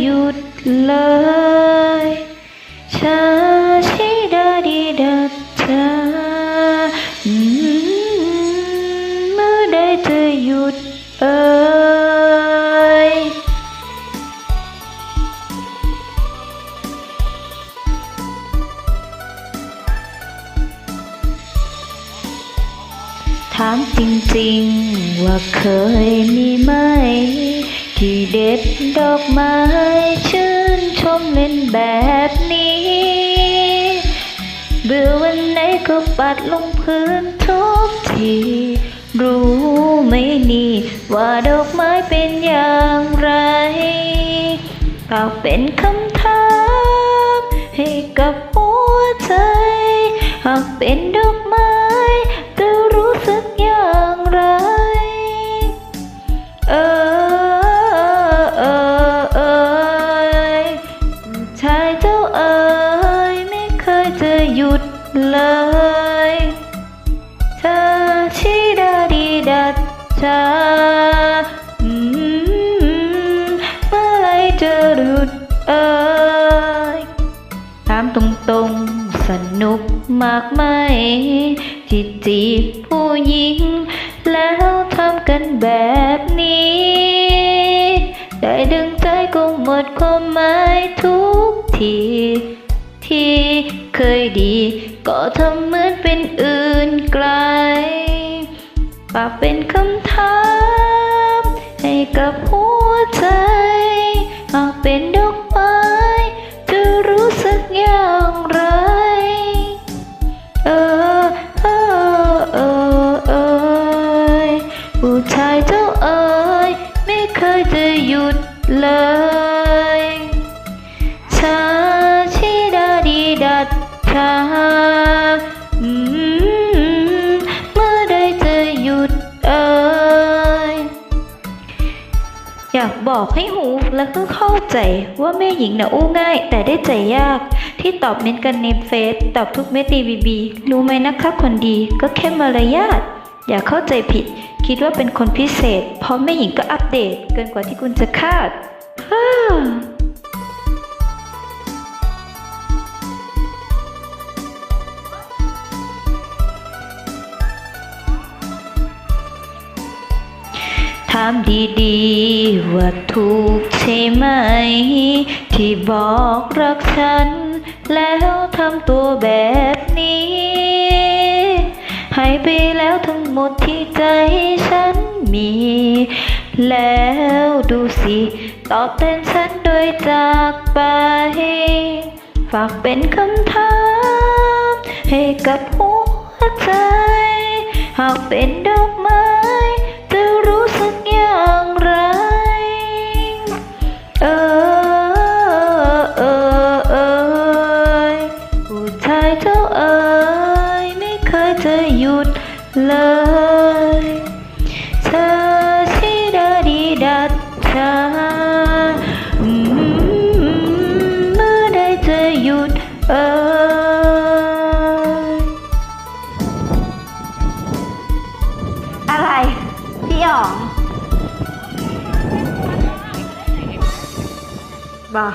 หยุดเลยชาชิดาดีดาชาเมื่อใดจะหยุดเอ่ยถามจริงๆ ว่าเคยมีไหม ที่เด็ดดอกไม้ชื่นชมเล่นแบบนี้ เบื่อวันไหนก็ปัดลงพื้นทุกที รู้ไหมนี่ว่าดอกไม้เป็นอย่างไรเปล่าเป็นคำถามให้กับหัวใจ หากเป็นดอกไม้ เลยชาชิดาดีดัดชาเมื่อไรจะหยุดเอ่ยถามตรงๆสนุกมากไหมที่จีบผู้หญิง แล้วทำกันแบบนี้ ได้ดึงใจก็หมดความหมายทุกที ที่ เคยดี ก็ทำเหมือนเป็นอื่นไกลปากเป็นคำถามให้กับหัวใจหากเป็นดอกไม้จะรู้สึกอย่างไรเออเออเออเอยผู้ชายเจ้าเอ๋ยไม่เคยจะหยุดเลย อยากบอกให้หูแล้วก็เข้าใจว่าแม่หญิงน่ะอู้ง่าย แต่ได้ใจยาก ที่ตอบเม้นกันในเฟซตอบทุกเม็ดดีบีบีรู้ไหมนะคะคนดีก็แค่มารยาทอย่าเข้าใจผิด คิดว่าเป็นคนพิเศษ เพราะแม่หญิงก็อัปเดตเกินกว่าที่คุณจะคาดฮ่า ถามดีๆ ว่าถูกใช่ไหม ที่บอกรักฉัน แล้วทำตัวแบบนี้ให้ไปแล้วทั้งหมดที่ใจฉันมี แล้วดูสิ ตอบแทนฉันโดยจากไป ฝากเป็นคำถามให้กับหัวใจ หากเป็นดอก ยุดเลย เธอชิดาดีดัดชาเมื่อใดจะหยุดเอยอะไร พี่หยองบ่า